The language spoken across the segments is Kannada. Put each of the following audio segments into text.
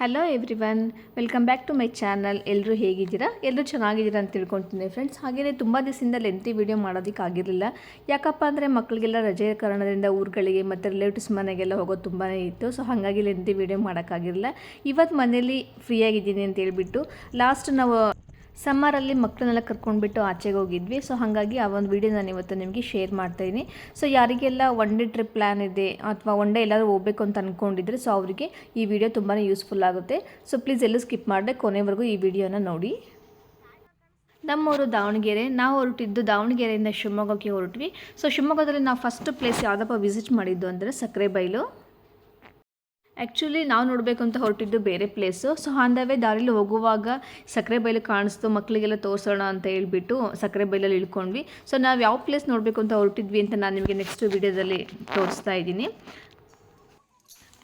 Hello everyone welcome back to my channel ಎಲ್ಲರೂ ಹೇಗಿದ್ದೀರಾ? ಎಲ್ಲರೂ ಚೆನ್ನಾಗಿದ್ದೀರಾ ಅಂತ ತಿಳ್ಕೊತೀನಿ ಫ್ರೆಂಡ್ಸ್ ಹಾಗೆಯೇ ತುಂಬ ದಿವಸದಿಂದ ಲೆಂತಿ ವಿಡಿಯೋ ಮಾಡೋದಕ್ಕಾಗಿರಲಿಲ್ಲ ಯಾಕಪ್ಪ ಅಂದರೆ ಮಕ್ಕಳಿಗೆಲ್ಲ ರಜೆ ಕಾರಣದಿಂದ ಊರುಗಳಿಗೆ ಮತ್ತು ರಿಲೇಟಿವ್ಸ್ ಮನೆಗೆಲ್ಲ ಹೋಗೋದು ತುಂಬಾ ಇತ್ತು. ಸೊ ಹಾಗಾಗಿ ಲೆಂತಿ ವಿಡಿಯೋ ಮಾಡೋಕ್ಕಾಗಿರಲಿಲ್ಲ. ಇವತ್ತು ಮನೇಲಿ ಅಂತ ಹೇಳಿಬಿಟ್ಟು ಲಾಸ್ಟ್ ನಾವು ಸಮ್ಮರಲ್ಲಿ ಮಕ್ಕಳನ್ನೆಲ್ಲ ಕರ್ಕೊಂಡ್ಬಿಟ್ಟು ಆಚೆಗೆ ಹೋಗಿದ್ವಿ. ಸೊ ಹಾಗಾಗಿ ಆ ಒಂದು ವಿಡಿಯೋ ನಾನು ಇವತ್ತು ನಿಮಗೆ ಶೇರ್ ಮಾಡ್ತಾಯಿದ್ದೀನಿ ಸೊ ಯಾರಿಗೆಲ್ಲ ಒನ್ ಡೇ ಟ್ರಿಪ್ ಪ್ಲ್ಯಾನ್ ಇದೆ ಅಥವಾ ಒನ್ ಡೇ ಎಲ್ಲಾದರೂ ಹೋಗಬೇಕು ಅಂತ ಅಂದ್ಕೊಂಡಿದ್ರೆ ಸೊ ಅವರಿಗೆ ಈ ವಿಡಿಯೋ ತುಂಬಾ ಯೂಸ್ಫುಲ್ ಆಗುತ್ತೆ. ಸೊ ಪ್ಲೀಸ್ ಎಲ್ಲೂ ಸ್ಕಿಪ್ ಮಾಡದೆ, ಕೊನೆವರೆಗೂ ಈ ವಿಡಿಯೋನ ನೋಡಿ. ನಮ್ಮೂರು ದಾವಣಗೆರೆ, ನಾವು ಹೊರಟಿದ್ದು ದಾವಣಗೆರೆಯಿಂದ ಶಿವಮೊಗ್ಗಕ್ಕೆ ಹೊರಟ್ವಿ. ಸೊ ಶಿವಮೊಗ್ಗದಲ್ಲಿ ನಾವು ಫಸ್ಟ್ ಪ್ಲೇಸ್ ಯಾವುದಪ್ಪ ವಿಸಿಟ್ ಮಾಡಿದ್ದು ಅಂದರೆ ಸಕ್ಕರೆ ಬೈಲು. ಆ್ಯಕ್ಚುಲಿ ನಾವು ನೋಡಬೇಕು ಅಂತ ಹೊರಟಿದ್ದು ಬೇರೆ ಪ್ಲೇಸು ಸೊ ಆನ್ ದ ದಾರಿಲಿ ಹೋಗುವಾಗ ಸಕ್ಕರೆ ಬೈಲು ಕಾಣಿಸ್ತು ಮಕ್ಕಳಿಗೆಲ್ಲ ತೋರಿಸೋಣ ಅಂತ ಹೇಳ್ಬಿಟ್ಟು ಸಕ್ಕರೆ ಬೈಲಲ್ಲಿ ಇಳ್ಕೊಂಡ್ವಿ. ಸೊ ನಾವು ಯಾವ ಪ್ಲೇಸ್ ನೋಡಬೇಕು ಅಂತ ಹೊರಟಿದ್ವಿ ಅಂತ ನಾನು ನಿಮಗೆ ನೆಕ್ಸ್ಟ್ ವೀಡಿಯೋದಲ್ಲಿ ತೋರಿಸ್ತಾ ಇದ್ದೀನಿ.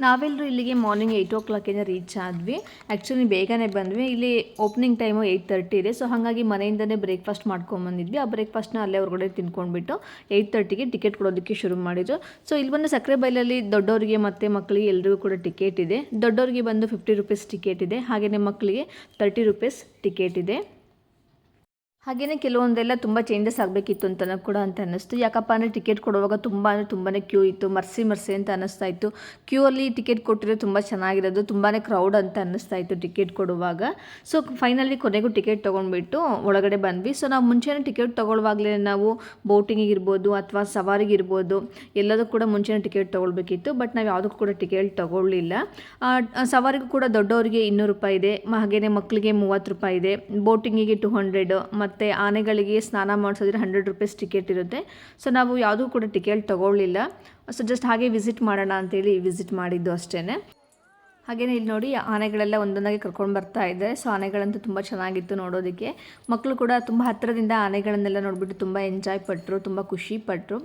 ನಾವೆಲ್ಲರೂ ಇಲ್ಲಿಗೆ ಮಾರ್ನಿಂಗ್ ಏಯ್ಟ್ ಓ ಕ್ಲಾಕಿಂದ ರೀಚ್ ಆದ್ವಿ. ಆ್ಯಕ್ಚುಲಿ ಬೇಗನೆ ಬಂದ್ವಿ. ಇಲ್ಲಿ ಓಪನಿಂಗ್ ಟೈಮು ಏಯ್ಟ್ ತರ್ಟಿ ಇದೆ. ಸೊ ಹಾಗಾಗಿ ಮನೆಯಿಂದನೇ ಬ್ರೇಕ್ಫಾಸ್ಟ್ ಮಾಡ್ಕೊಂಬಂದಿದ್ವಿ. ಆ ಬ್ರೇಕ್ಫಾಸ್ಟ್ನ ಅಲ್ಲೇ ಹೊರಗಡೆ ತಿನ್ಕೊಂಡ್ಬಿಟ್ಟು ಏಯ್ಟ್ ತರ್ಟಿಗೆ ಟಿಕೆಟ್ ಕೊಡೋದಕ್ಕೆ ಶುರು ಮಾಡಿದ್ರು. ಸೊ ಇಲ್ಲಿ ಬಂದು ಸಕ್ಕರೆ ಬೈಲಲ್ಲಿ ದೊಡ್ಡವರಿಗೆ ಮತ್ತು ಮಕ್ಕಳಿಗೆ ಎಲ್ರಿಗೂ ಕೂಡ ಟಿಕೆಟ್ ಇದೆ. ದೊಡ್ಡವರಿಗೆ ಬಂದು ಫಿಫ್ಟಿ ರುಪೀಸ್ ಟಿಕೆಟ್ ಇದೆ. ಹಾಗೆಯೇ ಮಕ್ಕಳಿಗೆ ತರ್ಟಿ ರುಪೀಸ್ ಟಿಕೆಟ್ ಇದೆ. ಹಾಗೆಯೇ ಕೆಲವೊಂದೆಲ್ಲ ತುಂಬ ಚೇಂಜಸ್ ಆಗಬೇಕಿತ್ತು ಅಂತ ಕೂಡ ಅಂತ ಅನ್ನಿಸ್ತು. ಯಾಕಪ್ಪ ಅಂದರೆ ಟಿಕೆಟ್ ಕೊಡುವಾಗ ತುಂಬ ಅಂದರೆ ತುಂಬಾ ಕ್ಯೂ ಇತ್ತು, ಮರ್ಸಿ ಮರ್ಸಿ ಅಂತ ಅನ್ನಿಸ್ತಾ ಇತ್ತು. ಕ್ಯೂ ಅಲ್ಲಿ ಟಿಕೆಟ್ ಕೊಟ್ಟಿರೋ ತುಂಬ ಚೆನ್ನಾಗಿರೋದು ತುಂಬಾ ಕ್ರೌಡ್ ಅಂತ ಅನ್ನಿಸ್ತಾ ಇತ್ತು ಟಿಕೆಟ್ ಕೊಡುವಾಗ. ಸೊ ಫೈನಲಿ ಕೊನೆಗೂ ಟಿಕೆಟ್ ತೊಗೊಂಡ್ಬಿಟ್ಟು ಒಳಗಡೆ ಬಂದ್ವಿ. ಸೊ ನಾವು ಮುಂಚೆನೇ ಟಿಕೆಟ್ ತೊಗೊಳ್ವಾಗಲೇ ನಾವು ಬೋಟಿಂಗಿಗೆ ಇರ್ಬೋದು ಅಥವಾ ಸವಾರಿಗೆ ಇರ್ಬೋದು, ಎಲ್ಲದಕ್ಕೂ ಕೂಡ ಮುಂಚೆನೇ ಟಿಕೆಟ್ ತೊಗೊಳ್ಬೇಕಿತ್ತು. ಬಟ್ ನಾವು ಯಾವುದಕ್ಕೂ ಕೂಡ ಟಿಕೆಟ್ ತೊಗೊಳ್ಳಿಲ್ಲ. ಸವಾರಿಗೂ ಕೂಡ ದೊಡ್ಡವರಿಗೆ ಇನ್ನೂರು ರೂಪಾಯಿ ಇದೆ. ಹಾಗೆಯೇ ಮಕ್ಕಳಿಗೆ ಮೂವತ್ತು ರೂಪಾಯಿ ಇದೆ. ಬೋಟಿಂಗಿಗೆ ಟು ಹಂಡ್ರೆಡ್ ಮತ್ತು ಆನೆಗಳಿಗೆ ಸ್ನಾನ ಮಾಡಿಸೋದ್ರೆ ಹಂಡ್ರೆಡ್ ರುಪೀಸ್ ಟಿಕೆಟ್ ಇರುತ್ತೆ. ಸೊ ನಾವು ಯಾವುದೂ ಕೂಡ ಟಿಕೆಟ್ ತೊಗೊಳ್ಳಿಲ್ಲ. ಸೊ ಜಸ್ಟ್ ಹಾಗೆ ವಿಸಿಟ್ ಮಾಡೋಣ ಅಂತೇಳಿ ವಿಸಿಟ್ ಮಾಡಿದ್ದು ಅಷ್ಟೇ ಹಾಗೆಯೇ ಇಲ್ಲಿ ನೋಡಿ, ಆನೆಗಳೆಲ್ಲ ಒಂದೊಂದಾಗಿ ಕರ್ಕೊಂಡು ಬರ್ತಾ ಇದೆ. ಸೊ ಆನೆಗಳಂತೂ ತುಂಬ ಚೆನ್ನಾಗಿತ್ತು ನೋಡೋದಕ್ಕೆ. ಮಕ್ಕಳು ಕೂಡ ತುಂಬ ಹತ್ತಿರದಿಂದ ಆನೆಗಳನ್ನೆಲ್ಲ ನೋಡಿಬಿಟ್ಟು ತುಂಬ ಎಂಜಾಯ್ ಪಟ್ಟರು ತುಂಬ ಖುಷಿ ಪಟ್ಟರು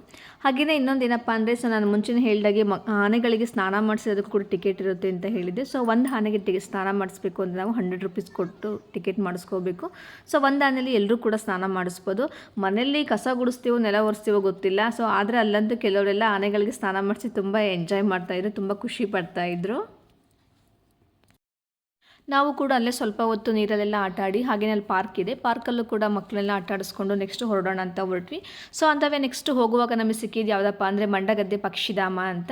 ಹಾಗೆಯೇ ಇನ್ನೊಂದು ಏನಪ್ಪ ಅಂದರೆ ಸೊ ನಾನು ಮುಂಚೆನೇ ಹೇಳಿದಾಗೆ ಮ, ಆನೆಗಳಿಗೆ ಸ್ನಾನ ಮಾಡಿಸೋದಕ್ಕೂ ಕೂಡ ಟಿಕೆಟ್ ಇರುತ್ತೆ ಅಂತ ಹೇಳಿದೆ ಸೊ ಒಂದು ಆನೆಗೆ ಟಿಕೆ ಸ್ನಾನ ಮಾಡಿಸ್ಬೇಕು ಅಂದರೆ ನಾವು ಹಂಡ್ರೆಡ್ ರುಪೀಸ್ ಕೊಟ್ಟು ಟಿಕೆಟ್ ಮಾಡಿಸ್ಕೋಬೇಕು. ಸೊ ಒಂದು ಆನೆಯಲ್ಲಿ ಎಲ್ಲರೂ ಕೂಡ ಸ್ನಾನ ಮಾಡಿಸ್ಬೋದು. ಮನೆಯಲ್ಲಿ ಕಸ ಗುಡಿಸ್ತೀವೋ, ನೆಲ ಒರೆಸ್ತೀವೋ ಗೊತ್ತಿಲ್ಲ. ಸೊ ಆದರೆ ಅಲ್ಲಂತೂ ಕೆಲವರೆಲ್ಲ ಆನೆಗಳಿಗೆ ಸ್ನಾನ ಮಾಡಿಸಿ ತುಂಬ ಎಂಜಾಯ್ ಮಾಡ್ತಾಯಿದ್ರು ತುಂಬ ಖುಷಿ ಪಡ್ತಾಯಿದ್ರು ನಾವು ಕೂಡ ಅಲ್ಲೇ ಸ್ವಲ್ಪ ಹೊತ್ತು ನೀರಲ್ಲೆಲ್ಲ ಆಟ ಆಡಿ ಹಾಗೆಯೇ ಅಲ್ಲಿ ಪಾರ್ಕ್ ಇದೆ. ಪಾರ್ಕಲ್ಲೂ ಕೂಡ ಮಕ್ಕಳೆಲ್ಲ ಆಟ ಆಡಿಸ್ಕೊಂಡು ನೆಕ್ಸ್ಟ್ ಹೊರಡೋಣ ಅಂತ ಹೊರಟ್ವಿ. ಸೊ ಅಂತವೇ ನೆಕ್ಸ್ಟ್ ಹೋಗುವಾಗ ನಮಗೆ ಸಿಕ್ಕಿದ್ದು ಯಾವುದಪ್ಪ ಅಂದರೆ ಮಂಡಗದ್ದೆ ಪಕ್ಷಿಧಾಮ ಅಂತ.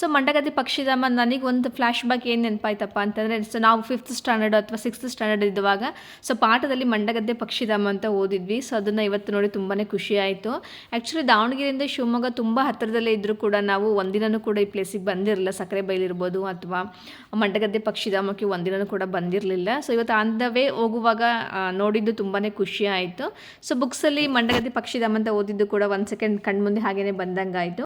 ಸೊ ಮಂಡಗದ್ದೆ ಪಕ್ಷಿಧಾಮ ನನಗೆ ಒಂದು ಫ್ಲ್ಯಾಶ್ ಬ್ಯಾಕ್ ಏನು ನೆನಪಾಯ್ತಪ್ಪ ಅಂತಂದರೆ ಸೊ ನಾವು ಫಿಫ್ತ್ ಸ್ಟ್ಯಾಂಡರ್ಡ್ ಅಥವಾ ಸಿಕ್ಸ್ತ್ ಸ್ಟ್ಯಾಂಡರ್ಡ್ ಇದ್ದಾಗ ಸೊ ಪಾಠದಲ್ಲಿ ಮಂಡಗದ್ದೆ ಪಕ್ಷಿಧಾಮ ಅಂತ ಓದಿದ್ವಿ. ಸೊ ಅದನ್ನು ಇವತ್ತು ನೋಡಿ ತುಂಬಾ ಖುಷಿ ಆಯಿತು. ಆ್ಯಕ್ಚುಲಿ ದಾವಣಗೆರೆಯಿಂದ ಶಿವಮೊಗ್ಗ ತುಂಬ ಹತ್ತಿರದಲ್ಲೇ ಇದ್ದರೂ ಕೂಡ ನಾವು ಒಂದಿನೂ ಕೂಡ ಈ ಪ್ಲೇಸಿಗೆ ಬಂದಿರಲಿಲ್ಲ ಸಕ್ಕರೆ ಬೈಲಿರ್ಬೋದು ಅಥವಾ ಮಂಡಗದ್ದೆ ಪಕ್ಷಿಧಾಮಕ್ಕೆ ಒಂದಿನೂ ಕೂಡ ಬಂದಿರಲಿಲ್ಲ. ಸೊ ಇವತ್ತು ಆನ್ ದ ವೇ ಹೋಗುವಾಗ ನೋಡಿದ್ದು ತುಂಬಾ ಖುಷಿ ಆಯಿತು. ಸೊ ಬುಕ್ಸಲ್ಲಿ ಮಂಡಗದ್ದೆ ಪಕ್ಷಿಧಾಮ ಅಂತ ಓದಿದ್ದು ಕೂಡ ಒಂದು ಸೆಕೆಂಡ್ ಕಣ್ಮುಂದೆ ಹಾಗೇ ಬಂದಂಗಾಯಿತು.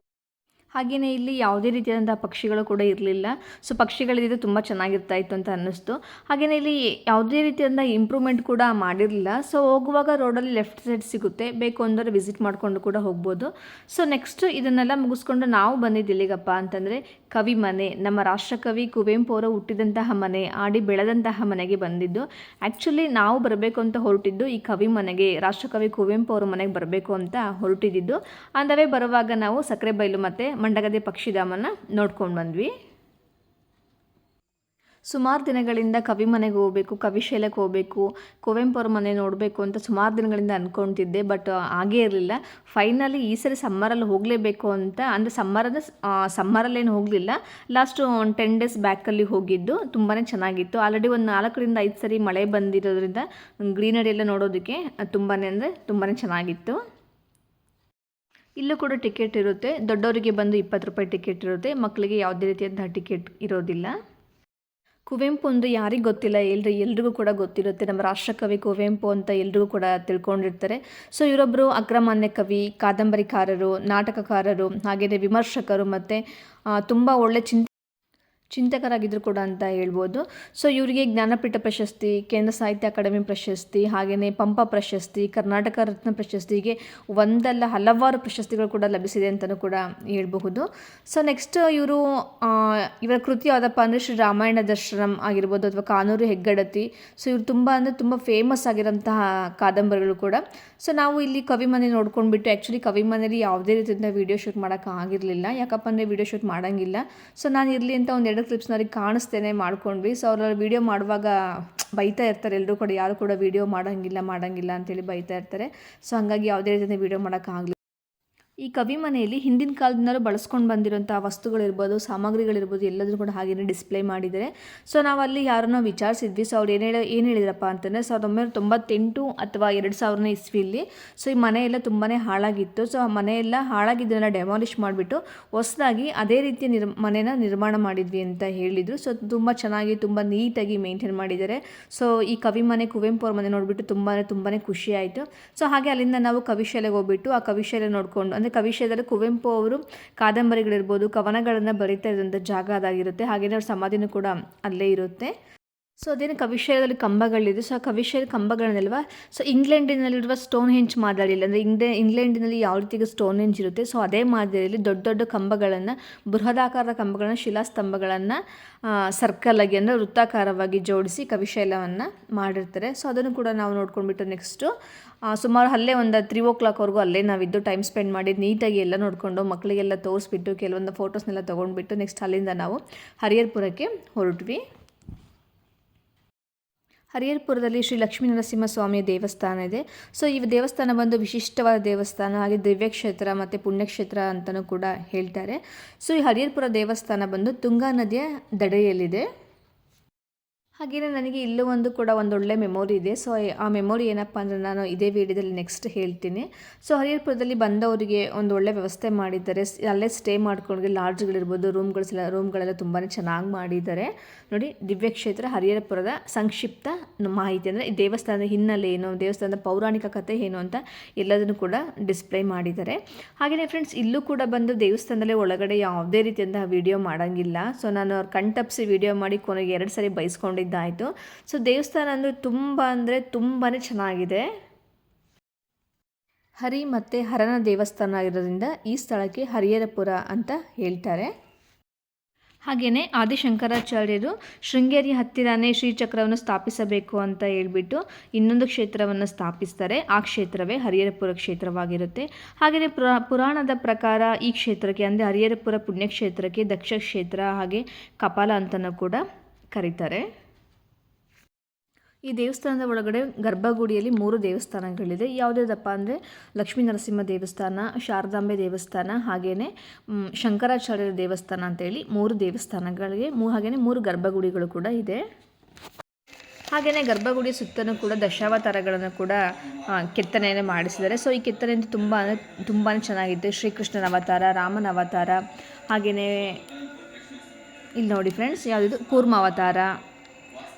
ಹಾಗೆಯೇ ಇಲ್ಲಿ ಯಾವುದೇ ರೀತಿಯಾದಂಥ ಪಕ್ಷಿಗಳು ಕೂಡ ಇರಲಿಲ್ಲ. ಸೊ ಪಕ್ಷಿಗಳಿದ್ದು ತುಂಬ ಚೆನ್ನಾಗಿರ್ತಾ ಇತ್ತು ಅಂತ ಅನ್ನಿಸ್ತು. ಹಾಗೆಯೇ ಇಲ್ಲಿ ಯಾವುದೇ ರೀತಿಯಾದ ಇಂಪ್ರೂವ್ಮೆಂಟ್ ಕೂಡ ಮಾಡಿರಲಿಲ್ಲ. ಸೊ ಹೋಗುವಾಗ ರೋಡಲ್ಲಿ ಲೆಫ್ಟ್ ಸೈಡ್ ಸಿಗುತ್ತೆ. ಬೇಕು ಅಂದರೆ ವಿಸಿಟ್ ಮಾಡಿಕೊಂಡು ಕೂಡ ಹೋಗ್ಬೋದು. ಸೊ ನೆಕ್ಸ್ಟ್ ಇದನ್ನೆಲ್ಲ ಮುಗಿಸ್ಕೊಂಡು ನಾವು ಬಂದಿದ್ದು ಇಲ್ಲಿಗಪ್ಪ ಅಂತಂದರೆ ಕವಿ ಮನೆ. ನಮ್ಮ ರಾಷ್ಟ್ರಕವಿ ಕುವೆಂಪು ಅವರು ಹುಟ್ಟಿದಂತಹ ಮನೆ, ಆಡಿ ಬೆಳೆದಂತಹ ಮನೆಗೆ ಬಂದಿದ್ದು. ಆ್ಯಕ್ಚುಲಿ ನಾವು ಬರಬೇಕು ಅಂತ ಹೊರಟಿದ್ದು ಈ ಕವಿ ಮನೆಗೆ, ರಾಷ್ಟ್ರಕವಿ ಕುವೆಂಪು ಅವರ ಮನೆಗೆ ಬರಬೇಕು ಅಂತ ಹೊರಟಿದ್ದು. ಅಂದವೇ ಬರುವಾಗ ನಾವು ಸಕ್ಕರೆ ಬೈಲು ಮತ್ತು ಮಂಡಗದೆ ಪಕ್ಷಿಧಾಮನ ನೋಡ್ಕೊಂಡು ಬಂದ್ವಿ. ಸುಮಾರು ದಿನಗಳಿಂದ ಕವಿ ಮನೆಗೆ ಹೋಗಬೇಕು ಕವಿಶೈಲಕ್ಕೆ ಹೋಗಬೇಕು ಕುವೆಂಪು ಅವ್ರ ಮನೆ ನೋಡಬೇಕು ಅಂತ ಸುಮಾರು ದಿನಗಳಿಂದ ಅಂದ್ಕೊತಿದ್ದೆ ಬಟ್ ಆಗೇ ಇರಲಿಲ್ಲ. ಫೈನಲಿ ಈ ಸರಿ ಸಮ್ಮರಲ್ಲಿ ಹೋಗಲೇಬೇಕು ಅಂತ, ಅಂದರೆ ಸಮ್ಮರದ ಸಮ್ಮರಲ್ಲೇನು ಹೋಗಲಿಲ್ಲ. ಲಾಸ್ಟು ಒಂದು ಟೆನ್ ಡೇಸ್ ಬ್ಯಾಕಲ್ಲಿ ಹೋಗಿದ್ದು ತುಂಬಾ ಚೆನ್ನಾಗಿತ್ತು. ಆಲ್ರೆಡಿ ಒಂದು ನಾಲ್ಕರಿಂದ ಐದು ಸರಿ ಮಳೆ ಬಂದಿರೋದ್ರಿಂದ, ಗ್ರೀನರಿ ಎಲ್ಲ ನೋಡೋದಕ್ಕೆ ತುಂಬಾ ಅಂದರೆ ತುಂಬಾ ಚೆನ್ನಾಗಿತ್ತು. ಇಲ್ಲೂ ಕೂಡ ಟಿಕೆಟ್ ಇರುತ್ತೆ. ದೊಡ್ಡವರಿಗೆ ಬಂದು ಇಪ್ಪತ್ತು ರೂಪಾಯಿ ಟಿಕೆಟ್ ಇರುತ್ತೆ. ಮಕ್ಕಳಿಗೆ ಯಾವುದೇ ರೀತಿಯಾದಂಥ ಟಿಕೆಟ್ ಇರೋದಿಲ್ಲ. ಕುವೆಂಪು ಒಂದು ಯಾರಿಗೆ ಗೊತ್ತಿಲ್ಲ. ಎಲ್ರಿ, ಎಲ್ರಿಗೂ ಕೂಡ ಗೊತ್ತಿರುತ್ತೆ. ನಮ್ಮ ರಾಷ್ಟ್ರಕವಿ ಕುವೆಂಪು ಅಂತ ಎಲ್ರಿಗೂ ಕೂಡ ತಿಳ್ಕೊಂಡಿರ್ತಾರೆ. ಸೊ ಇವರೊಬ್ಬರು ಅಗ್ರಮಾನ್ಯ ಕವಿ, ಕಾದಂಬರಿಕಾರರು, ನಾಟಕಕಾರರು ಹಾಗೆಯೇ ವಿಮರ್ಶಕರು ಮತ್ತು ತುಂಬ ಒಳ್ಳೆ ಚಿಂತ ಚಿಂತಕರಾಗಿದ್ದರು ಕೂಡ ಅಂತ ಹೇಳ್ಬೋದು. ಸೊ ಇವರಿಗೆ ಜ್ಞಾನಪೀಠ ಪ್ರಶಸ್ತಿ, ಕೇಂದ್ರ ಸಾಹಿತ್ಯ ಅಕಾಡೆಮಿ ಪ್ರಶಸ್ತಿ ಹಾಗೆಯೇ ಪಂಪ ಪ್ರಶಸ್ತಿ, ಕರ್ನಾಟಕ ರತ್ನ ಪ್ರಶಸ್ತಿಗೆ ಒಂದಲ್ಲ ಹಲವಾರು ಪ್ರಶಸ್ತಿಗಳು ಕೂಡ ಲಭಿಸಿದೆ ಅಂತಲೂ ಕೂಡ ಹೇಳಬಹುದು. ಸೊ ನೆಕ್ಸ್ಟ್ ಇವರು ಇವರ ಕೃತಿ ಯಾವುದಪ್ಪ ಅಂದರೆ ಶ್ರೀ ರಾಮಾಯಣ ದರ್ಶನಂ ಆಗಿರ್ಬೋದು ಅಥವಾ ಕಾನೂರು ಹೆಗ್ಗಡತಿ. ಸೊ ಇವರು ತುಂಬ ಅಂದರೆ ತುಂಬ ಫೇಮಸ್ ಆಗಿರೋಂತಹ ಕಾದಂಬರಿಗಳು ಕೂಡ. ಸೊ ನಾವು ಇಲ್ಲಿ ಕವಿ ಮನೆ ನೋಡ್ಕೊಂಡ್ಬಿಟ್ಟು ಆ್ಯಕ್ಚುಲಿ ಕವಿ ಮನೇಲಿ ಯಾವುದೇ ರೀತಿಯಿಂದ ವೀಡಿಯೋ ಶೂಟ್ ಮಾಡೋಕ್ಕಾಗಿರಲಿಲ್ಲ ಯಾಕಪ್ಪ ಅಂದರೆ ವೀಡಿಯೋ ಶೂಟ್ ಮಾಡೋಂಗಿಲ್ಲ. ಸೊ ನಾನು ಇರಲಿ ಅಂತ ಒಂದು ಎರಡು ಕ್ಲಿಪ್ಸ್ನವ್ರಿಗೆ ಕಾಣಿಸ್ತೇನೆ ಮಾಡ್ಕೊಂಡ್ವಿ. ಸೊ ಅವ್ರ ವೀಡಿಯೋ ಮಾಡುವಾಗ ಬೈತಾ ಇರ್ತಾರೆ. ಎಲ್ಲರೂ ಕೂಡ ಯಾರು ಕೂಡ ವೀಡಿಯೋ ಮಾಡೋಂಗಿಲ್ಲ ಮಾಡೋಂಗಿಲ್ಲ ಅಂತೇಳಿ ಬೈತಾ ಇರ್ತಾರೆ. ಸೊ ಹಾಗಾಗಿ ಯಾವುದೇ ರೀತಿಯಿಂದ ವೀಡಿಯೋ ಮಾಡೋಕ್ಕಾಗಲಿ ಈ ಕವಿ ಮನೆಯಲ್ಲಿ ಹಿಂದಿನ ಕಾಲದಿಂದಲೂ ಬಳಸ್ಕೊಂಡು ಬಂದಿರೋಂಥ ವಸ್ತುಗಳಿರ್ಬೋದು, ಸಾಮಗ್ರಿಗಳಿರ್ಬೋದು, ಎಲ್ಲದರೂ ಕೂಡ ಹಾಗೆಯೇ ಡಿಸ್ಪ್ಲೇ ಮಾಡಿದ್ದಾರೆ. ಸೊ ನಾವು ಅಲ್ಲಿ ಯಾರನ್ನೋ ವಿಚಾರಿಸಿದ್ವಿ. ಸೊ ಅವ್ರು ಏನು ಹೇಳಿ, ಏನು ಹೇಳಿದ್ರಪ್ಪ ಅಂತಂದರೆ ಸಾವಿರದ ಒಂಬೈನೂರ ತೊಂಬತ್ತೆಂಟು ಅಥವಾ ಎರಡು ಸಾವಿರನೇ ಇಸ್ವಿಯಲ್ಲಿ ಸೊ ಈ ಮನೆಯೆಲ್ಲ ತುಂಬಾ ಹಾಳಾಗಿತ್ತು. ಸೊ ಆ ಮನೆಯೆಲ್ಲ ಹಾಳಾಗಿದ್ದನ್ನೆಲ್ಲ ಡೆಮಾಲಿಷ್ ಮಾಡಿಬಿಟ್ಟು ಹೊಸದಾಗಿ ಅದೇ ರೀತಿಯ ನಿರ್, ಮನೇನ ನಿರ್ಮಾಣ ಮಾಡಿದ್ವಿ ಅಂತ ಹೇಳಿದರು. ಸೊ ತುಂಬ ಚೆನ್ನಾಗಿ, ತುಂಬ ನೀಟಾಗಿ ಮೇಂಟೈನ್ ಮಾಡಿದ್ದಾರೆ. ಸೊ ಈ ಕವಿ ಮನೆ, ಕುವೆಂಪು ಅವ್ರ ಮನೆ ನೋಡಿಬಿಟ್ಟು ತುಂಬಾ ತುಂಬಾ ಖುಷಿ ಆಯಿತು. ಸೊ ಹಾಗೆ ಅಲ್ಲಿಂದ ನಾವು ಕವಿಶಾಲೆಗೆ ಹೋಗ್ಬಿಟ್ಟು ಆ ಕವಿಶಾಲೆ ನೋಡಿಕೊಂಡು ಕವಿಶಾಲೆಯಲ್ಲಿ ಕುವೆಂಪು ಅವರು ಕಾದಂಬರಿಗಳಿರ್ಬೋದು, ಕವನಗಳನ್ನು ಬರೀತಾ ಇದ್ದಂಥ ಜಾಗ ಅದಾಗಿರುತ್ತೆ. ಹಾಗೆಯೇ ಅವ್ರ ಸಮಾಧಿನೂ ಕೂಡ ಅಲ್ಲೇ ಇರುತ್ತೆ. ಸೊ ಅದೇನು ಕವಿಶೈಲದಲ್ಲಿ ಕಂಬಗಳಿದೆ. ಸೊ ಆ ಕವಿಶೈಲ ಕಂಬಗಳನ್ನೆಲ್ವ? ಸೊ ಇಂಗ್ಲೆಂಡಿನಲ್ಲಿರುವ ಸ್ಟೋನ್ ಹೆಂಚ್ ಮಾದರಿಯಲ್ಲಿ, ಅಂದರೆ ಇಂಗ್ಲೆ, ಇಂಗ್ಲೆಂಡಿನಲ್ಲಿ ಯಾವ ರೀತಿಗೆ ಸ್ಟೋನ್ ಹೆಂಚ್ ಇರುತ್ತೆ? ಸೊ ಅದೇ ಮಾದರಿಯಲ್ಲಿ ದೊಡ್ಡ ದೊಡ್ಡ ಕಂಬಗಳನ್ನು, ಬೃಹದಾಕಾರದ ಕಂಬಗಳನ್ನು, ಶಿಲಾಸ್ತಂಭಗಳನ್ನು ಸರ್ಕಲ್ ಆಗಿ ಅಂದರೆ ವೃತ್ತಾಕಾರವಾಗಿ ಜೋಡಿಸಿ ಕವಿಶೈಲವನ್ನು ಮಾಡಿರ್ತಾರೆ. ಸೊ ಅದನ್ನು ಕೂಡ ನಾವು ನೋಡ್ಕೊಂಡ್ಬಿಟ್ಟು ನೆಕ್ಸ್ಟು ಸುಮಾರು ಅಲ್ಲೇ ಒಂದು ತ್ರೀ ಓ ಕ್ಲಾಕ್ವರೆಗೂ ಅಲ್ಲೇ ನಾವಿದ್ದು ಟೈಮ್ ಸ್ಪೆಂಡ್ ಮಾಡಿ ನೀಟಾಗಿ ಎಲ್ಲ ನೋಡಿಕೊಂಡು ಮಕ್ಕಳಿಗೆಲ್ಲ ತೋರಿಸ್ಬಿಟ್ಟು, ಕೆಲವೊಂದು ಫೋಟೋಸ್ನೆಲ್ಲ ತೊಗೊಂಡ್ಬಿಟ್ಟು ನೆಕ್ಸ್ಟ್ ಅಲ್ಲಿಂದ ನಾವು ಹರಿಯರ್ಪುರಕ್ಕೆ ಹೊರಟ್ವಿ. ಹರಿಹರಪುರದಲ್ಲಿ ಶ್ರೀ ಲಕ್ಷ್ಮೀ ನರಸಿಂಹಸ್ವಾಮಿಯ ದೇವಸ್ಥಾನ ಇದೆ. ಸೊ ಈ ದೇವಸ್ಥಾನ ಬಂದು ವಿಶಿಷ್ಟವಾದ ದೇವಸ್ಥಾನ, ಹಾಗೆ ದಿವ್ಯಕ್ಷೇತ್ರ ಮತ್ತು ಪುಣ್ಯಕ್ಷೇತ್ರ ಅಂತಲೂ ಕೂಡ ಹೇಳ್ತಾರೆ. ಸೊ ಈ ಹರಿಹರಪುರ ದೇವಸ್ಥಾನ ಬಂದು ತುಂಗಾ ನದಿಯ ದಡೆಯಲ್ಲಿದೆ. ಹಾಗೆಯೇ ನನಗೆ ಇಲ್ಲೂ ಒಂದು ಕೂಡ ಒಂದೊಳ್ಳೆ ಮೆಮೊರಿ ಇದೆ. ಸೊ ಆ ಮೆಮೊರಿ ಏನಪ್ಪ ಅಂದರೆ ನಾನು ಇದೇ ವಿಡಿಯೋದಲ್ಲಿ ನೆಕ್ಸ್ಟ್ ಹೇಳ್ತೀನಿ. ಸೊ ಹರಿಹರಪುರದಲ್ಲಿ ಬಂದವರಿಗೆ ಒಂದು ಒಳ್ಳೆ ವ್ಯವಸ್ಥೆ ಮಾಡಿದ್ದಾರೆ. ಅಲ್ಲೇ ಸ್ಟೇ ಮಾಡ್ಕೊಂಡು ಲಾಡ್ಜ್ಗಳಿರ್ಬೋದು ರೂಮ್ಗಳು ರೂಮ್ಗಳೆಲ್ಲ ತುಂಬಾ ಚೆನ್ನಾಗಿ ಮಾಡಿದ್ದಾರೆ. ನೋಡಿ ದಿವ್ಯಕ್ಷೇತ್ರ ಹರಿಹರಪುರದ ಸಂಕ್ಷಿಪ್ತ ಮಾಹಿತಿ ಅಂದರೆ ಈ ದೇವಸ್ಥಾನದ ಹಿನ್ನೆಲೆ ಏನು, ದೇವಸ್ಥಾನದ ಪೌರಾಣಿಕ ಕಥೆ ಏನು ಅಂತ ಎಲ್ಲದನ್ನು ಕೂಡ ಡಿಸ್ಪ್ಲೇ ಮಾಡಿದ್ದಾರೆ. ಹಾಗೆಯೇ ಫ್ರೆಂಡ್ಸ್ ಇಲ್ಲೂ ಕೂಡ ಬಂದು ದೇವಸ್ಥಾನದಲ್ಲೇ ಒಳಗಡೆ ಯಾವುದೇ ರೀತಿಯಂತಹ ವಿಡಿಯೋ ಮಾಡೋಂಗಿಲ್ಲ. ಸೊ ನಾನು ಅವ್ರು ಕಣ್ತಪ್ಪಿಸಿ ವಿಡಿಯೋ ಮಾಡಿ ಕೊನೆಗೆ ಎರಡು ಸರಿ ಬೈಸ್ಕೊಂಡಿದ್ದಾಯಿತು ಸೊ ದೇವಸ್ಥಾನ ಅಂದರೆ ತುಂಬ ಅಂದರೆ ತುಂಬಾ ಚೆನ್ನಾಗಿದೆ. ಹರಿ ಮತ್ತು ಹರನ ದೇವಸ್ಥಾನ ಆಗಿರೋದ್ರಿಂದ ಈ ಸ್ಥಳಕ್ಕೆ ಹರಿಹರಪುರ ಅಂತ ಹೇಳ್ತಾರೆ. ಹಾಗೆಯೇ ಆದಿಶಂಕರಾಚಾರ್ಯರು ಶೃಂಗೇರಿ ಹತ್ತಿರನೇ ಶ್ರೀಚಕ್ರವನ್ನು ಸ್ಥಾಪಿಸಬೇಕು ಅಂತ ಹೇಳ್ಬಿಟ್ಟು ಇನ್ನೊಂದು ಕ್ಷೇತ್ರವನ್ನು ಸ್ಥಾಪಿಸ್ತಾರೆ. ಆ ಕ್ಷೇತ್ರವೇ ಹರಿಹರಪುರ ಕ್ಷೇತ್ರವಾಗಿರುತ್ತೆ. ಹಾಗೆಯೇ ಪುರಾ, ಪುರಾಣದ ಪ್ರಕಾರ ಈ ಕ್ಷೇತ್ರಕ್ಕೆ ಅಂದರೆ ಹರಿಹರಪುರ ಪುಣ್ಯಕ್ಷೇತ್ರಕ್ಕೆ ದಕ್ಷ ಕ್ಷೇತ್ರ ಹಾಗೆ ಕಪಾಲ ಅಂತಲೂ ಕೂಡ ಕರೀತಾರೆ. ಈ ದೇವಸ್ಥಾನದ ಒಳಗಡೆ ಗರ್ಭಗುಡಿಯಲ್ಲಿ ಮೂರು ದೇವಸ್ಥಾನಗಳಿದೆ. ಯಾವುದ್ಯಾವುದಪ್ಪ ಅಂದರೆ ಲಕ್ಷ್ಮೀ ನರಸಿಂಹ ದೇವಸ್ಥಾನ, ಶಾರದಾಂಬೆ ದೇವಸ್ಥಾನ ಹಾಗೆಯೇ ಶಂಕರಾಚಾರ್ಯರ ದೇವಸ್ಥಾನ ಅಂತೇಳಿ ಮೂರು ದೇವಸ್ಥಾನಗಳಿಗೆ ಮೂ ಹಾಗೆಯೇ ಮೂರು ಗರ್ಭಗುಡಿಗಳು ಕೂಡ ಇದೆ. ಹಾಗೆಯೇ ಗರ್ಭಗುಡಿ ಸುತ್ತಲೂ ಕೂಡ ದಶಾವತಾರಗಳನ್ನು ಕೂಡ ಕೆತ್ತನೆಯನ್ನು ಮಾಡಿಸಿದ್ದಾರೆ. ಸೊ, ಈ ಕೆತ್ತನೆ ತುಂಬ ಅಂದರೆ ತುಂಬಾ ಚೆನ್ನಾಗಿದೆ ಶ್ರೀಕೃಷ್ಣನ ಅವತಾರ, ರಾಮನ ಅವತಾರ ಹಾಗೆಯೇ ಇಲ್ಲಿ ನೋಡಿ ಫ್ರೆಂಡ್ಸ್, ಯಾವುದಿದು? ಕೂರ್ಮ ಅವತಾರ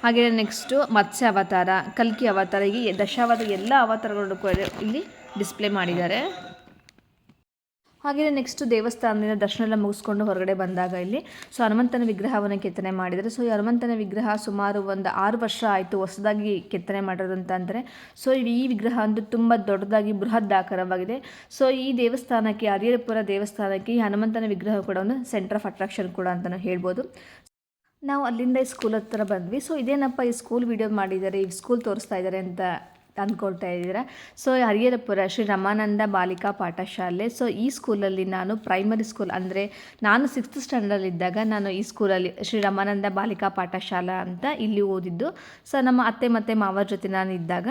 ಹಾಗೆಯೇ ನೆಕ್ಸ್ಟು ಮತ್ಸ್ಯ ಅವತಾರ, ಕಲ್ಕಿ ಅವತಾರ ಹೀಗೆ ದಶಾವತಾರ ಎಲ್ಲ ಅವತಾರಗಳನ್ನು ಕೂಡ ಇಲ್ಲಿ ಡಿಸ್ಪ್ಲೇ ಮಾಡಿದ್ದಾರೆ. ಹಾಗೆಯೇ ನೆಕ್ಸ್ಟ್ ದೇವಸ್ಥಾನದಿಂದ ದರ್ಶನ ಎಲ್ಲ ಮುಗಿಸ್ಕೊಂಡು ಹೊರಗಡೆ ಬಂದಾಗ ಇಲ್ಲಿ ಸೊ ಹನುಮಂತನ ವಿಗ್ರಹವನ್ನು ಕೆತ್ತನೆ ಮಾಡಿದ್ದಾರೆ. ಸೊ ಈ ಹನುಮಂತನ ವಿಗ್ರಹ ಸುಮಾರು ಒಂದು ಆರು ವರ್ಷ ಆಯಿತು ಹೊಸದಾಗಿ ಕೆತ್ತನೆ ಮಾಡಿರೋದು ಅಂತ ಅಂದರೆ. ಸೊ ಈ ವಿಗ್ರಹ ಅಂದರೆ ತುಂಬ ದೊಡ್ಡದಾಗಿ ಬೃಹತ್ ಆಕಾರವಾಗಿದೆ. ಸೊ ಈ ದೇವಸ್ಥಾನಕ್ಕೆ ಹರಿಯರಪುರ ದೇವಸ್ಥಾನಕ್ಕೆ ಈ ಹನುಮಂತನ ವಿಗ್ರಹ ಕೂಡ ಒಂದು ಸೆಂಟರ್ ಆಫ್ ಅಟ್ರಾಕ್ಷನ್ ಕೂಡ ಅಂತಲೂ ಹೇಳ್ಬೋದು. ನಾವು ಅಲ್ಲಿಂದ ಈ ಸ್ಕೂಲ್ ಹತ್ರ ಬಂದ್ವಿ. ಸೊ ಇದೇನಪ್ಪ ಈ ಸ್ಕೂಲ್ ವಿಡಿಯೋ ಮಾಡಿದ್ದಾರೆ, ಈ ಸ್ಕೂಲ್ ತೋರಿಸ್ತಾ ಇದ್ದಾರೆ ಅಂತ ಅಂದ್ಕೊಳ್ತಾ ಇದ್ದೀರಾ. ಸೊ ಹರಿಹರಪುರ, ಶ್ರೀ ರಮಾನಂದ ಬಾಲಿಕಾ ಪಾಠಶಾಲೆ. ಸೊ ಈ ಸ್ಕೂಲಲ್ಲಿ ನಾನು ಪ್ರೈಮರಿ ಸ್ಕೂಲ್ ಅಂದರೆ ನಾನು ಸಿಕ್ಸ್ತ್ ಸ್ಟ್ಯಾಂಡರ್ಡಲ್ಲಿದ್ದಾಗ ನಾನು ಈ ಸ್ಕೂಲಲ್ಲಿ ಶ್ರೀ ರಮಾನಂದ ಬಾಲಿಕಾ ಪಾಠಶಾಲಾ ಅಂತ ಇಲ್ಲಿ ಓದಿದ್ದು. ಸೊ ನಮ್ಮ ಅತ್ತೆ ಮತ್ತು ಮಾವರ ಜೊತೆ ನಾನು ಇದ್ದಾಗ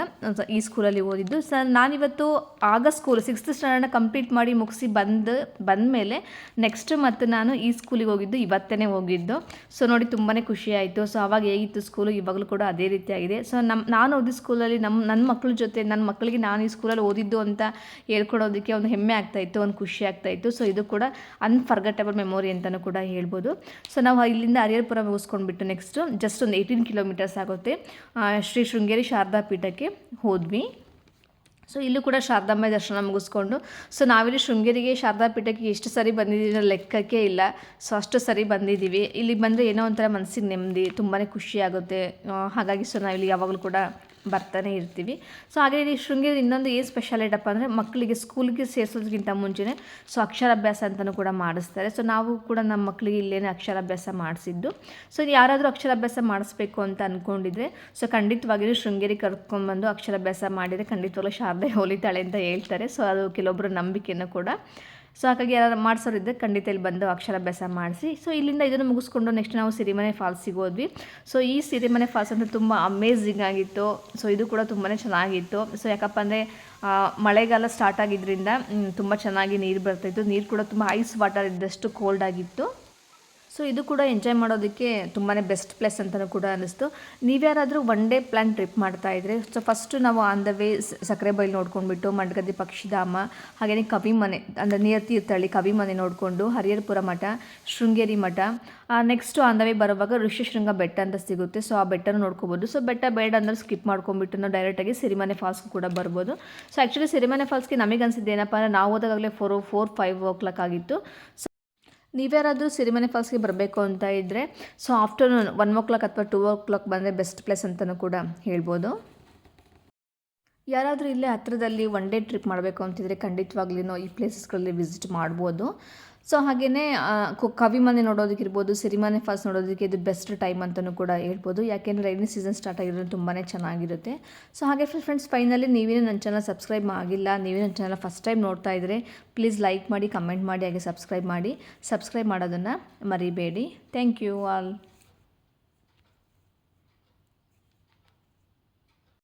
ಈ ಸ್ಕೂಲಲ್ಲಿ ಓದಿದ್ದು. ಸೊ ನಾನಿವತ್ತು ಆಗ ಸ್ಕೂಲ್ ಸಿಕ್ಸ್ತ್ ಸ್ಟ್ಯಾಂಡರ್ಡ್ನ ಕಂಪ್ಲೀಟ್ ಮಾಡಿ ಮುಗಿಸಿ ಬಂದು ಬಂದ ಮೇಲೆ ನೆಕ್ಸ್ಟ್ ಮತ್ತು ನಾನು ಈ ಸ್ಕೂಲಿಗೆ ಹೋಗಿದ್ದು ಇವತ್ತೇ ಹೋಗಿದ್ದು. ಸೊ ನೋಡಿ ತುಂಬಾ ಖುಷಿ ಆಯಿತು. ಸೊ ಅವಾಗ ಹೇಗಿತ್ತು ಸ್ಕೂಲು ಇವಾಗಲೂ ಕೂಡ ಅದೇ ರೀತಿಯಾಗಿದೆ. ಸೊ ನಮ್ಮ ನಾನು ಓದಿದ ಸ್ಕೂಲಲ್ಲಿ ನಮ್ಮ ನನ್ನ ಮಕ್ಕಳ ಜೊತೆ ನನ್ನ ಮಕ್ಕಳಿಗೆ ನಾನು ಈ ಸ್ಕೂಲಲ್ಲಿ ಓದಿದ್ದು ಅಂತ ಹೇಳ್ಕೊಡೋದಕ್ಕೆ ಒಂದು ಹೆಮ್ಮೆ ಆಗ್ತಾಯಿತ್ತು ಒಂದು ಖುಷಿ ಆಗ್ತಾಯಿತ್ತು ಸೊ ಇದು ಕೂಡ ಅನ್ಫರ್ಗಟಬಲ್ ಮೆಮೊರಿ ಅಂತಲೂ ಕೂಡ ಹೇಳ್ಬೋದು. ಸೊ ನಾವು ಇಲ್ಲಿಂದ ಹರಿಹರಪುರ ಮುಗಿಸ್ಕೊಂಡ್ಬಿಟ್ಟು ನೆಕ್ಸ್ಟು ಜಸ್ಟ್ ಒಂದು ಏಯ್ಟೀನ್ ಕಿಲೋಮೀಟರ್ಸ್ ಆಗುತ್ತೆ. ಶ್ರೀ ಶೃಂಗೇರಿ ಶಾರದಾ ಪೀಠಕ್ಕೆ ಹೋದ್ವಿ. ಸೊ ಇಲ್ಲೂ ಕೂಡ ಶಾರದಾಂಬೆ ದರ್ಶನ ಮುಗಿಸ್ಕೊಂಡು ಸೊ ನಾವಿಲ್ಲಿ ಶೃಂಗೇರಿಗೆ ಶಾರದಾ ಪೀಠಕ್ಕೆ ಎಷ್ಟು ಸರಿ ಬಂದಿದ್ದೀವಿ ಲೆಕ್ಕಕ್ಕೆ ಇಲ್ಲ. ಸೊ ಅಷ್ಟು ಸರಿ ಬಂದಿದ್ದೀವಿ. ಇಲ್ಲಿ ಬಂದರೆ ಏನೋ ಒಂಥರ ಮನಸ್ಸಿಗೆ ನೆಮ್ಮದಿ ತುಂಬಾ ಖುಷಿ ಆಗುತ್ತೆ. ಹಾಗಾಗಿ ಸೊ ನಾವಿಲ್ಲಿ ಯಾವಾಗಲೂ ಕೂಡ ಬರ್ತಾನೆ ಇರ್ತೀವಿ. ಸೊ ಹಾಗೆ ಈ ಶೃಂಗೇರಿ ಇನ್ನೊಂದು ಏನು ಸ್ಪೆಷಾಲಿಟಪ್ಪ ಅಂದರೆ ಮಕ್ಕಳಿಗೆ ಸ್ಕೂಲ್ಗೆ ಸೇರಿಸೋದಕ್ಕಿಂತ ಮುಂಚೆನೇ ಸೊ, ಅಕ್ಷರಾಭ್ಯಾಸ ಅಂತಲೂ ಕೂಡ ಮಾಡಿಸ್ತಾರೆ. ಸೊ ನಾವು ಕೂಡ ನಮ್ಮ ಮಕ್ಕಳಿಗೆ ಇಲ್ಲೇನೆ ಅಕ್ಷರಾಭ್ಯಾಸ ಮಾಡಿಸಿದ್ದು. ಸೊ ಯಾರಾದರೂ ಅಕ್ಷರಾಭ್ಯಾಸ ಮಾಡಿಸ್ಬೇಕು ಅಂತ ಅಂದ್ಕೊಂಡಿದ್ರೆ ಸೊ ಖಂಡಿತವಾಗಿಯೂ ಶೃಂಗೇರಿ ಕರ್ಕೊಂಡ್ಬಂದು ಅಕ್ಷರಾಭ್ಯಾಸ ಮಾಡಿದರೆ ಖಂಡಿತವಾಗ್ಲೂ ಶಾರದೆ ಹೊಲಿತಾಳೆ ಅಂತ ಹೇಳ್ತಾರೆ. ಸೊ ಅದು ಕೆಲವೊಬ್ಬರ ನಂಬಿಕೆಯನ್ನು ಕೂಡ. ಸೊ ಹಾಗಾಗಿ ಯಾರು ಮಾಡಿಸೋರಿದ್ದರೆ ಖಂಡಿತ ಇಲ್ಲಿ ಬಂದು ಅಕ್ಷರಾಭ್ಯಾಸ ಮಾಡಿಸಿ. ಸೊ ಇಲ್ಲಿಂದ ಇದನ್ನು ಮುಗಿಸ್ಕೊಂಡು ನೆಕ್ಸ್ಟ್ ನಾವು ಸಿರಿಮನೆ ಫಾಲ್ಸಿಗೆ ಹೋದ್ವಿ. ಸೊ ಈ ಸಿರಿಮನೆ ಫಾಲ್ಸ್ ಅಂದರೆ ತುಂಬ ಅಮೇಝಿಂಗ್ ಆಗಿತ್ತು. ಸೊ ಇದು ಕೂಡ ತುಂಬಾ ಚೆನ್ನಾಗಿತ್ತು. ಸೊ ಯಾಕಪ್ಪ ಅಂದರೆ ಮಳೆಗಾಲ ಸ್ಟಾರ್ಟ್ ಆಗಿದ್ದರಿಂದ ತುಂಬ ಚೆನ್ನಾಗಿ ನೀರು ಬರ್ತಾಯಿತ್ತು ನೀರು ಕೂಡ ತುಂಬ ಐಸ್ ವಾಟರ್ ಇದ್ದಷ್ಟು ಕೋಲ್ಡ್ ಆಗಿತ್ತು. ಸೊ ಇದು ಕೂಡ ಎಂಜಾಯ್ ಮಾಡೋದಕ್ಕೆ ತುಂಬಾ ಬೆಸ್ಟ್ ಪ್ಲೇಸ್ ಅಂತಲೂ ಕೂಡ ಅನ್ನಿಸ್ತು. ನೀವ್ಯಾರಾದರೂ ಒನ್ ಡೇ ಪ್ಲ್ಯಾನ್ ಟ್ರಿಪ್ ಮಾಡ್ತಾ ಇದ್ರೆ ಸೊ ಫಸ್ಟು ನಾವು on the way Sakkare Bail ನೋಡ್ಕೊಂಡ್ಬಿಟ್ಟು, Mandagadde ಪಕ್ಷಿಧಾಮ ಹಾಗೆಯೇ ಕವಿಮನೆ ಅಂದರೆ ನಿಯರ್ ತೀರ್ಥಹಳ್ಳಿ ಕವಿಮನೆ ನೋಡಿಕೊಂಡು, ಹರಿಹರಪುರ ಮಠ, ಶೃಂಗೇರಿ ಮಠ ನೆಕ್ಸ್ಟು ಆನ್ ದ ವೇ ಬರುವಾಗ ಋಷಿಶೃಂಗ ಬೆಟ್ಟ ಅಂತ ಸಿಗುತ್ತೆ. ಸೊ ಆ ಬೆಟ್ಟನ ನೋಡ್ಕೋಬೋದು. ಸೊ ಬೆಟ್ಟ ಬೇಡ ಅಂದ್ರೆ ಸ್ಕಿಪ್ ಮಾಡ್ಕೊಂಡ್ಬಿಟ್ಟು ನಾವು ಡೈರೆಕ್ಟಾಗಿ ಸಿರಿಮನೆ ಫಾಲ್ಸ್ಗೂ ಕೂಡ ಬರ್ಬೋದು. ಸೊ ಆ್ಯಕ್ಚುಲಿ ಸಿರಿಮನೆ ಫಾಲ್ಸ್ಗೆ ನಮಗೆ ಅನಿಸಿದ್ದು ಏನಪ್ಪ ಅಂದರೆ ನಾವು ಹೋದಾಗಲೇ four four five o'clock ಆಗಿತ್ತು. ಸೊ ನೀವ್ಯಾರಾದರೂ ಸಿರಿಮನೆ ಫಾಲ್ಸ್ಗೆ ಬರಬೇಕು ಅಂತ ಇದ್ದರೆ so afternoon one o'clock ಅಥವಾ ಟೂ ಓ ಕ್ಲಾಕ್ ಬಂದರೆ ಬೆಸ್ಟ್ ಪ್ಲೇಸ್ ಅಂತಲೂ ಕೂಡ ಹೇಳ್ಬೋದು. ಯಾರಾದರೂ ಇಲ್ಲೇ ಹತ್ರದಲ್ಲಿ ಒನ್ ಡೇ ಟ್ರಿಪ್ ಮಾಡಬೇಕು ಅಂತಿದ್ರೆ ಖಂಡಿತವಾಗ್ಲೂ ಈ ಪ್ಲೇಸಸ್ಗಳಲ್ಲಿ ವಿಸಿಟ್ ಮಾಡ್ಬೋದು. ಸೊ ಹಾಗೆಯೇ ಕವಿಮನೆ ನೋಡೋದಕ್ಕಿರ್ಬೋದು, ಸಿರಿಮನೆ ಫಾಲ್ಸ್ ನೋಡೋದಕ್ಕೆ ಇದು ಬೆಸ್ಟ್ ಟೈಮ್ ಅಂತಲೂ ಕೂಡ ಹೇಳ್ಬೋದು. ಯಾಕೆಂದರೆ ರೈನಿ ಸೀಸನ್ ಸ್ಟಾರ್ಟ್ ಆಗಿರೋದು ತುಂಬಾ ಚೆನ್ನಾಗಿರುತ್ತೆ. ಸೊ ಹಾಗೆ ಫ್ರೆಂಡ್ಸ್ ಫೈನಲಿ ನೀವೇನು ನನ್ನ ಚಾನಲ್ ಸಬ್ಸ್ಕ್ರೈಬ್ ಆಗಿಲ್ಲ ನೀವೇ ನನ್ನ ಚಾನಲ್ ಫಸ್ಟ್ ಟೈಮ್ ನೋಡ್ತಾ ಇದ್ದರೆ ಪ್ಲೀಸ್ ಲೈಕ್ ಮಾಡಿ ಕಮೆಂಟ್ ಮಾಡಿ, ಹಾಗೆ ಸಬ್ಸ್ಕ್ರೈಬ್ ಮಾಡಿ. ಸಬ್ಸ್ಕ್ರೈಬ್ ಮಾಡೋದನ್ನು ಮರಿಬೇಡಿ. Thank you all